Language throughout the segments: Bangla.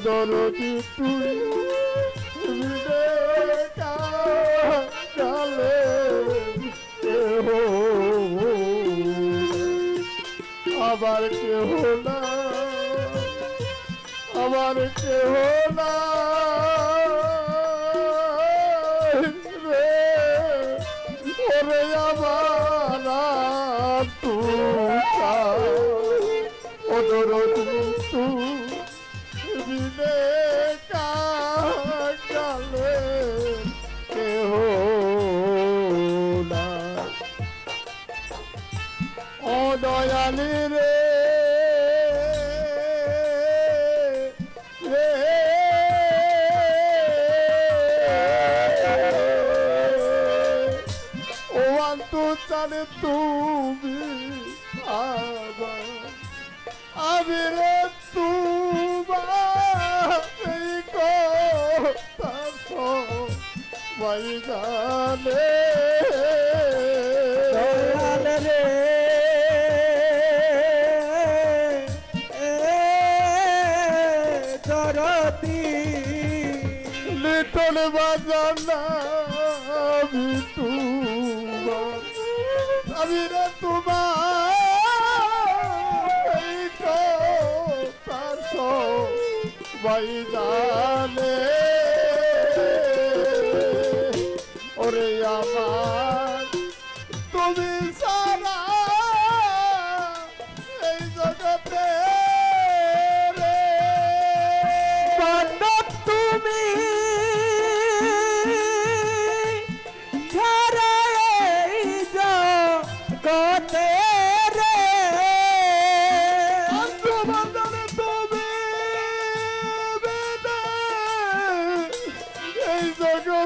অদরদি তুই কালে আবার কেহ না, আবার কেহ না রে আমার তুষা অদরদ মৃত্যু বিনে কালে কেহ না ও দয়ালি রে রে। ও আন্তু জানে তুমি আবার আমি রে দয়াল রে দরদি। লিটল বাজানা তোমার আমি রে তোমার এই কথার সবাই জানে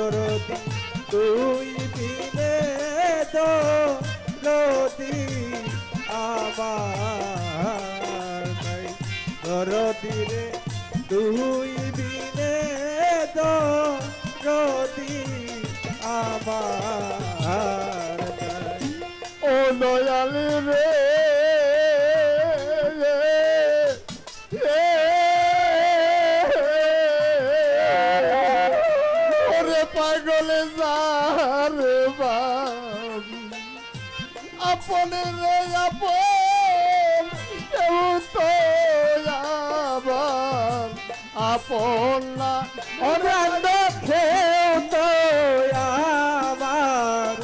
দরদি, তুই বিনে নদী আমার নাই। দরদি রে, তুই বিনে নদী আমার ও দয়াল রে পাগলে যার বাবু রে আপন আবার আপন না। অনন্দ খেও তো আমার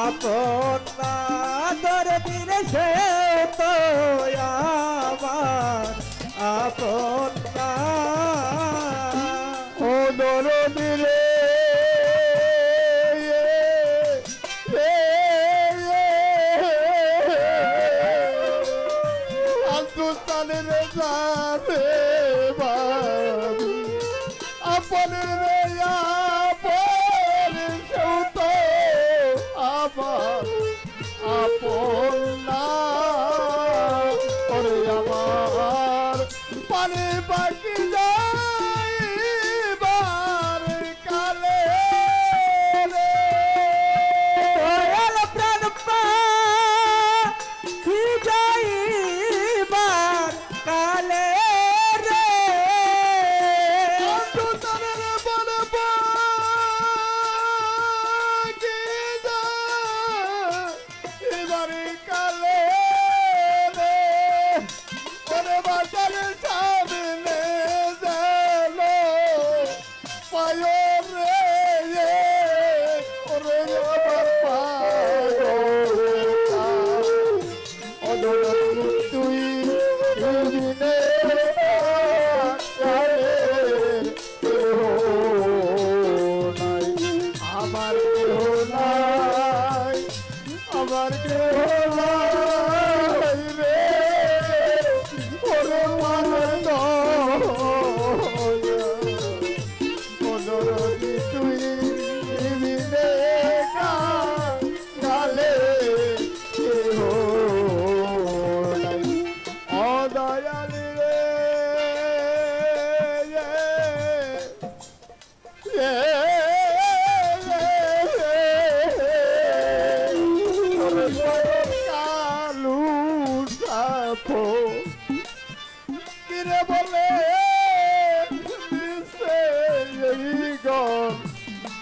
আপন নাদর দিনে সে তো আমার আপন না। ও দরদি রে আপনের tayo!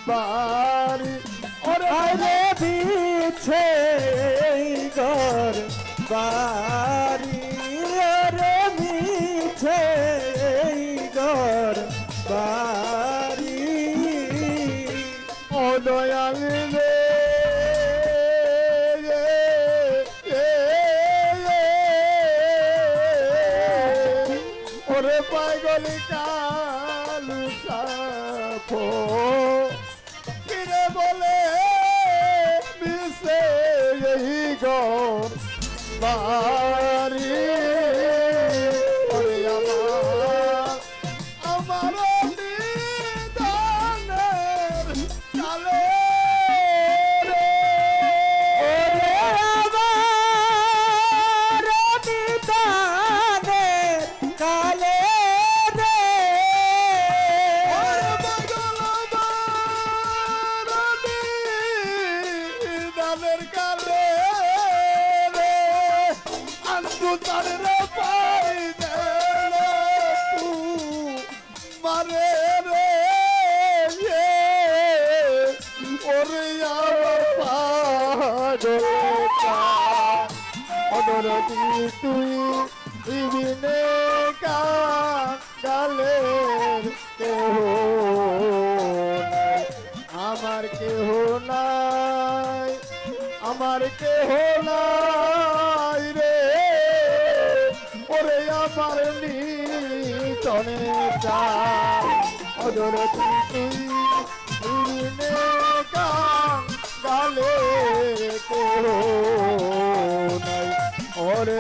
বাড়ি আরে বিছে গর বাড়ি। রে মিছে গর বাড়ি। ও দয়াল রে। ওরে পাগলি কালু কিরে Apple! আন্দু তার রে পাই তু মারে রে ওরে আমার তুই ইবিনে কালের নিতনে চাই অনুরোধী তুই কালের কেহ নাই। ওরে